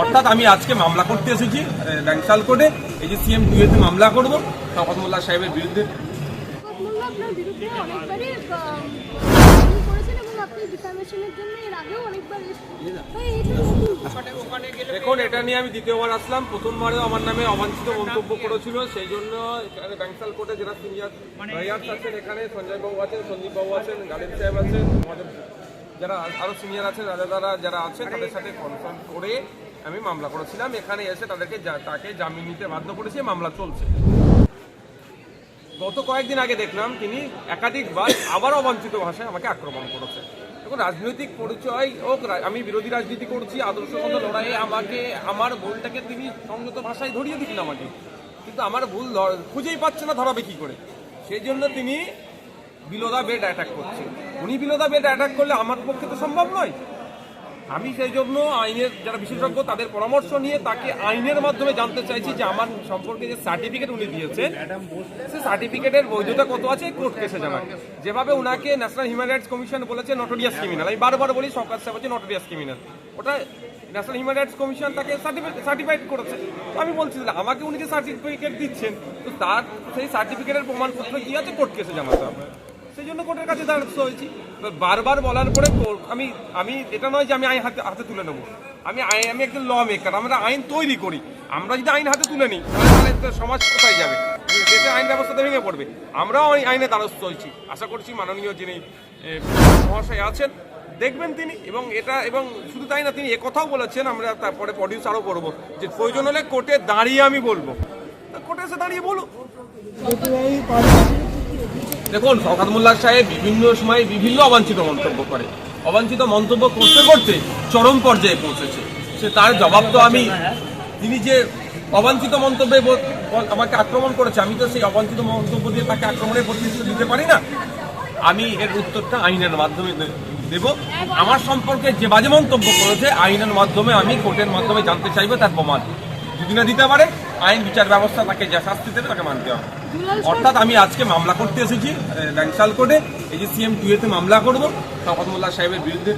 অর্থাৎ আমি আজকে মামলা করতে এসেছি ব্যাংশাল কোর্টে। এই যে সিএম টুয়েতে মামলা করব শওকত মোল্লা সাহেবের বিরুদ্ধে। দেখুন এটা নিয়ে আমি দ্বিতীয়বার আসলাম। প্রথমবারেও আমার নামে অবাঞ্ছিত মন্তব্য করেছিল সেই জন্য এখানে ব্যাংশাল কোর্টে যারা সিনিয়র আছেন এখানে সঞ্জয় বাবু আছেন সন্দীপ বাবু আছেন গালিব সাহেব আছেন আমাদের যারা আরও সিনিয়র আছেন রাজাদারা যারা আছে তাদের সাথে কনসাল্ট করে আমি মামলা করেছিলাম। এখানে এসে তাদেরকে তাকে জামিন নিতে বাধ্য করেছি মামলা চলছে। গত কয়েকদিন আগে দেখলাম তিনি একাধিকবার আবার অবাঞ্ছিত ভাষায় আমাকে আক্রমণ করেছে। দেখুন রাজনৈতিক পরিচয় হোক আমি বিরোধী রাজনীতি করছি আদর্শগত লড়াইয়ে আমাকে আমার ভুলটাকে তিনি সংযত ভাষায় ধরিয়ে দিলেন আমাকে। কিন্তু আমার ভুল ধর- খুঁজেই পাচ্ছে না ধরাবে কি করে। সেই জন্য তিনি বিলোদা বেড অ্যাটাক করছে। উনি বিলোদা বেড অ্যাটাক করলে আমার পক্ষে তো সম্ভব নয়। আমি সেই জন্য আইনের যারা বিশেষজ্ঞ, তাদের পরামর্শ নিয়ে তাকে আইনের মাধ্যমে জানতে চাইছি যে আমার সম্পর্কে যে সার্টিফিকেট উনি দিয়েছেন, সে সার্টিফিকেটের বৈধতা কত আছে কোর্ট কেসে জানা যেভাবে উনাকে ন্যাশনাল হিউম্যান রাইটস কমিশন বলেছে নটোরিয়াস ক্রিমিনাল আমি বারবার বলি, সরকার সাহেব হচ্ছে নটোরিয়াস ক্রিমিনাল ওটা ন্যাশনাল হিউম্যান রাইটস কমিশন তাকে সার্টিফাইড করেছে। আমি বলছি আমাকে উনি যে সার্টিফিকেট দিচ্ছেন, তো তার সেই সার্টিফিকেটের প্রমাণপত্র কি আছে? কোর্ট কেসে জানাতে হবে। সেই জন্য কোর্টের কাছে দ্বারস্থ হয়েছি। বারবার বলার পরে আমি আমি এটা নয় যে আমি আইন হাতে হাতে তুলে নেব। আমি আইন, আমি একজন ল মেকার আমরা আইন তৈরি করি। আমরা যদি আইন হাতে তুলে নিই, তাহলে সমাজ কোথায় যাবে? দেশের আইন ব্যবস্থাটা ভেঙে পড়বে। আমরাও আইনে দ্বারস্থ হয়েছি। আশা করছি মাননীয় যিনি মহাশয় আছেন, দেখবেন তিনি এবং এটা, এবং শুধু তাই না, তিনি একথাও বলেছেন, আমরা তারপরে প্রডিউস আরও করব যে প্রয়োজন হলে কোর্টে দাঁড়িয়ে আমি বলব। কোর্টে এসে দাঁড়িয়ে বলুক। দেখুন, শওকাত মোল্লা সাহেব বিভিন্ন সময় বিভিন্ন অবাঞ্ছিত মন্তব্য করে। অবাঞ্ছিত মন্তব্য করতে করতে চরম পর্যায়ে পৌঁছেছে। সে তার জবাব তো আমি, তিনি যে অবাঞ্ছিত মন্তব্যে আমাকে আক্রমণ করেছে, আমি তো সেই অবাঞ্ছিত মন্তব্য দিয়ে তাকে আক্রমণের প্রতিশ্রুতি দিতে পারি না। আমি এর উত্তরটা আইনের মাধ্যমে দেব। আমার সম্পর্কে যে বাজে মন্তব্য করেছে, আইনের মাধ্যমে আমি, কোর্টের মাধ্যমে জানতে চাইব তার প্রমাণ। যদি না দিতে পারে আইন বিচার ব্যবস্থা তাকে যা শাস্তি দেবে তাকে মানতে হবে। অর্থাৎ আমি আজকে মামলা করতে এসেছি ব্যাংশাল কোর্টে। এই যে সিএম টুয়েতে মামলা করব শওকত মোল্লা সাহেবের বিরুদ্ধে।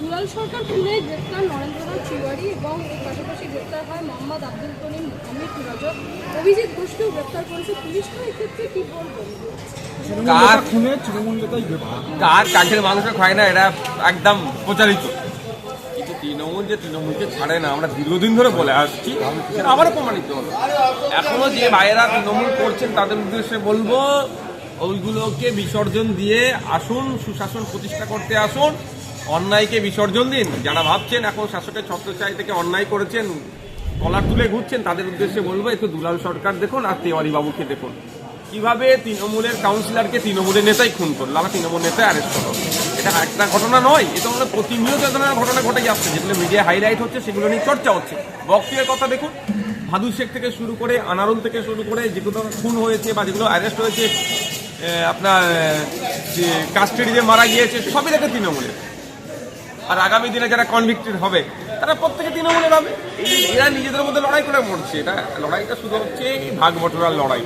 দুলাল সরকার খুনে গ্রেপ্তার নরেন্দ্রনাথ তিওয়ারি এবং এর পাশাপাশি গ্রেপ্তার হয় মোহাম্মদ আব্দুল করিম অমিত রজক অভিজিৎ ঘোষকেও গ্রেপ্তার করেছে পুলিশ তো এক্ষেত্রে কি বলবেন কার খুনে তৃণমূল নেতাই কার কাঠের মাংস খায় না এটা একদম প্রচারিত। তৃণমূল যে তৃণমূলকে ছাড়ে না, আমরা দীর্ঘদিন ধরে বলে আসছি আবারও প্রমাণিত হলো এখনও যে ভাইয়েরা তৃণমূল করছেন, তাদের উদ্দেশ্যে বলব ওইগুলোকে বিসর্জন দিয়ে আসুন, সুশাসন প্রতিষ্ঠা করতে আসুন, অন্যায়কে বিসর্জন দিন। যারা ভাবছেন এখন শাসকের ছত্রচাই থেকে অন্যায় করেছেন কলার তুলে ঘুরছেন, তাদের উদ্দেশ্যে বলব, একটু দুলাল সরকার দেখুন আর তেওয়ারি বাবুকে দেখুন। কীভাবে তৃণমূলের কাউন্সিলরকে তৃণমূলের নেতাই খুন করল? আমার তৃণমূল নেতাই অ্যারেস্ট করল। এটা একটা ঘটনা নয়, এটা আমাদের প্রতিনিয়ত ধরনের ঘটনা ঘটে যাচ্ছে। যেগুলো মিডিয়া হাইলাইট হচ্ছে, সেগুলো নিয়ে চর্চা হচ্ছে। বক্তিয়ার কথা দেখুন, ভাদু শেখ থেকে শুরু করে, আনারুল থেকে শুরু করে যেগুলো খুন হয়েছে বা যেগুলো অ্যারেস্ট হয়েছে আপনার কাস্টাডি যে মারা গিয়েছে, সবই দেখে তৃণমূলের। আর আগামী দিনে যারা কনভিক্টেড হবে, তারা প্রত্যেকে তৃণমূলের হবে। এরা নিজেদের মধ্যে লড়াই করে মরছে। এটা লড়াইটা শুধু হচ্ছে ভাগ বটরার লড়াই।